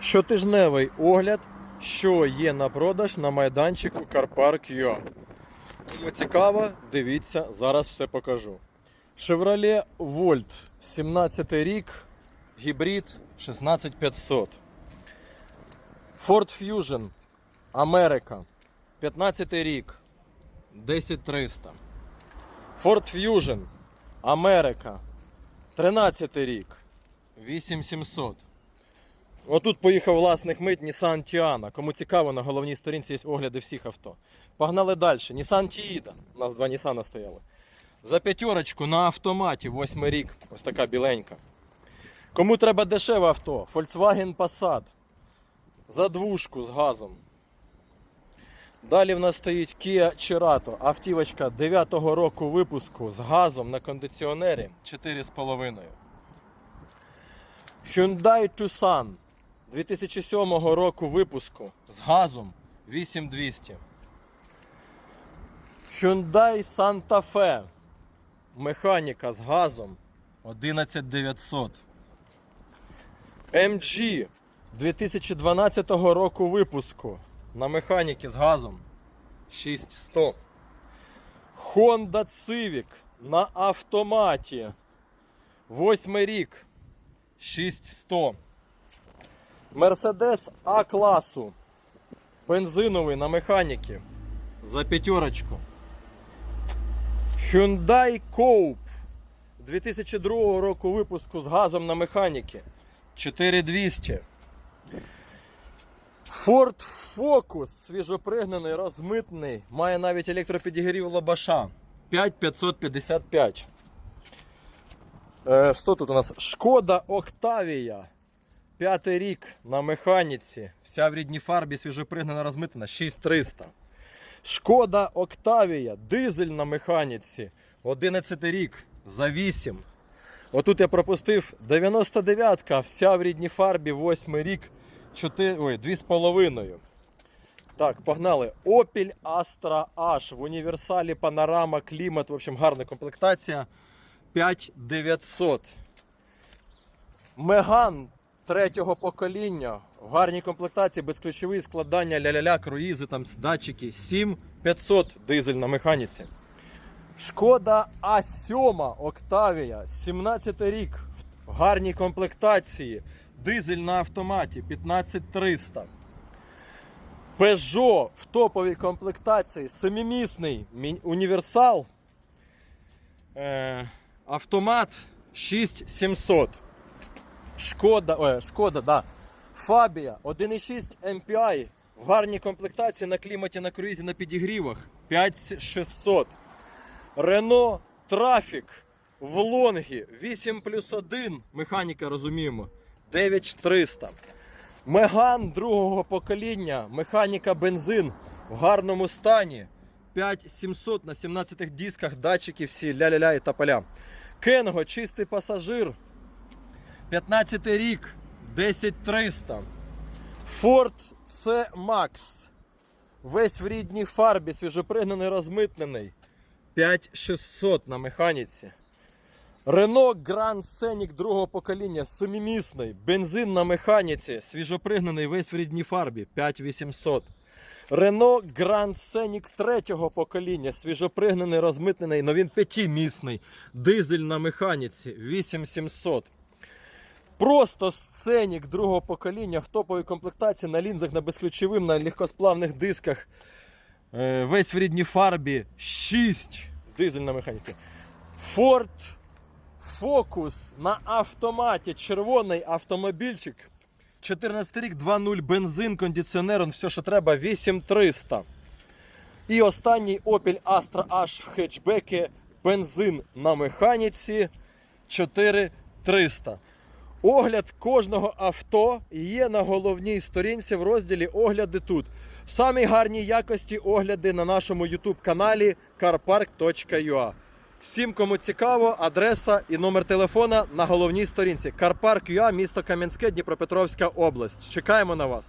Щотижневий огляд, що є на продаж на майданчику Юа. Кому цікаво, дивіться, зараз все покажу. Chevrolet Volt, 17 рік, гібрид 16500. Ford Fusion, Америка, 15 рік, 10300. Ford Fusion, Америка, 13 рік, 8700. Отут поїхав власник мить Nissan Tiana. Кому цікаво, на головній сторінці є огляди всіх авто. Погнали далі. Nissan Tiida. У нас два Nissan стояли. За п'ятерочку на автоматі, восьмий рік. Ось така біленька. Кому треба дешеве авто? Volkswagen Passat. За двушку з газом. Далі в нас стоїть Kia Cerato. Автівочка 9-го року випуску з газом на кондиціонері 4,5. Hyundai Tucson 2007 року випуску з газом 8200. Hyundai Santa Fe. Механіка з газом 11900. MG 2012 року випуску на механіки з газом 6100. Honda Civic на автоматі. Восьмий рік 6100. Мерседес А класу. Бензиновий на механіки. За п'ятерочку. Hyundai Coupe 2002 року випуску з газом на механіки. 4200. Ford Focus свіжопригнаний, розмитний. Має навіть електропідігрів лобаша. 5555. Е, що тут у нас? Шкода Октавія. П'ятий рік на механіці. Вся в рідній фарбі свіжопригнана розмитана. 6300. Шкода Октавія. Дизель на механіці. 11 рік. За 8. Отут я пропустив 99-ка, вся в рідній фарбі, 8 рік. 4, ой, 2,5. Так, погнали. Opel Astra H в універсалі панорама, клімат. В общем, гарна комплектація. 5900. Меган третього покоління. В гарній комплектації, безключові складання, ля-ля-ля, круїзи, там датчики. 7500 дизель на механіці. Шкода А7 Октавія, 17 рік в гарній комплектації. Дизель на автоматі 15300. Peugeot в топовій комплектації, семимісний мі- універсал. Е, автомат 6700. Шкода, ой, Шкода, да. Фабія 1,6 MPI в гарній комплектації на кліматі, на круїзі, на підігрівах 5600. Рено Трафік в лонгі 8 плюс 1. Механіка розуміємо. 9300. Меган другого покоління. Механіка бензин в гарному стані. 5700 на 17 дисках, датчики всі, ля-ля-ля і тополя. Кенго, чистий пасажир. 15 рік, 10300. Ford C Max. Весь в рідній фарбі, свіжопригнаний, розмитнений. 5600 на механіці. Renault Grand Scenic другого покоління, семимісний, бензин на механіці, свіжопригнаний, весь в рідній фарбі, 5800. Renault Grand Scenic третього покоління, свіжопригнаний, розмитнений, но він п'ятимісний, дизель на механіці, 8700. Просто сценік другого покоління в топовій комплектації на лінзах, на безключовим, на легкосплавних дисках. Е, Весь в рідній фарбі 6 дизель на механіці. Ford Focus на автоматі. Червоний автомобільчик. 14 рік, 2.0 бензин, кондиціонер, он все, що треба, 8300. І останній Opel Astra H в хетчбекі. Бензин на механіці 4300. Огляд кожного авто є на головній сторінці в розділі Огляди тут. Самі гарні якості огляди на нашому ютуб-каналі carpark.ua. Всім, кому цікаво, адреса і номер телефона на головній сторінці. Carpark.ua, місто Кам'янське, Дніпропетровська область. Чекаємо на вас.